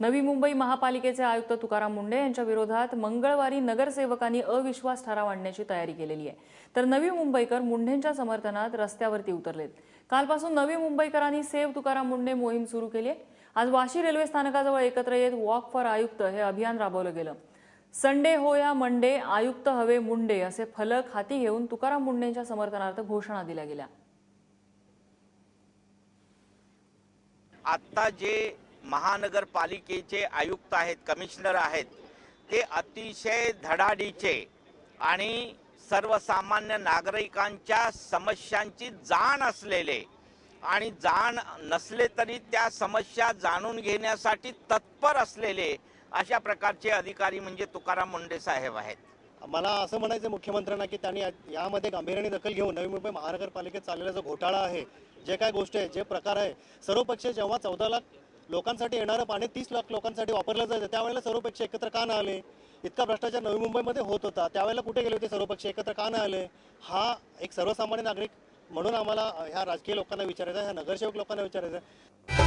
नवी मुंबई महापालिकेचे आयुक्त तुकाराम मुंडे यांच्या विरोधात मंगळवारी नगरसेवकांनी अविश्वास ठराव आणण्याची तयारी केलेली आहे. तर नवी मुंबईकर मुंढेंच्या समर्थनात रस्त्यावरती उतरलेत. कालपासून नवी मुंबईकरांनी सेव तुकाराम मुंडे मोहीम सुरू केली आहे. आज वाशी रेल्वे स्थानकाजवळ एकत्र येत वॉक फॉर आयुक्त हे अभियान राबवलं गेलं. संडे हो या मंडे आयुक्त हवे मुंडे असे फलक हाती घेऊन तुकाराम मुंडेंच्या समर्थनार्थ घोषणा दिल्या गेल्या. आता जे महानगरपालिकेचे आयुक्त आहेत कमिशनर आहेत ते अतिशय धडाडीचे आणि सर्वसामान्य नागरिकांच्या समस्यांची जाण असलेले आणि जाण नसले तरी त्या समस्या जाणून घेण्यासाठी तत्पर असलेले अशा प्रकारचे अधिकारी म्हणजे तुकाराम मुंडे साहेब आहेत. मला असं म्हणायचं मुख्यमंत्र्यांना की त्यांनी यामध्ये गांभीर्याने दखल घेऊन नवी मुंबई महानगरपालिकेत चाललेला जो घोटाळा आहे जे काय गोष्ट आहे जे प्रकार आहे सर्वपक्ष जेव्हा चौदा लाख लोकांसाठी येणारं पाणी तीस लाख लोकांसाठी वापरलं जायचं. त्यावेळेला सर्वपक्ष एकत्र का नाही आले? इतका भ्रष्टाचार नवी मुंबईमध्ये होत होता. त्यावेळेला कुठे गेले होते सर्वपक्ष एकत्र का नाही आले? हा एक सर्वसामान्य नागरिक म्हणून आम्हाला ह्या राजकीय लोकांना विचारायचा ह्या नगरसेवक लोकांना विचारायचं आहे.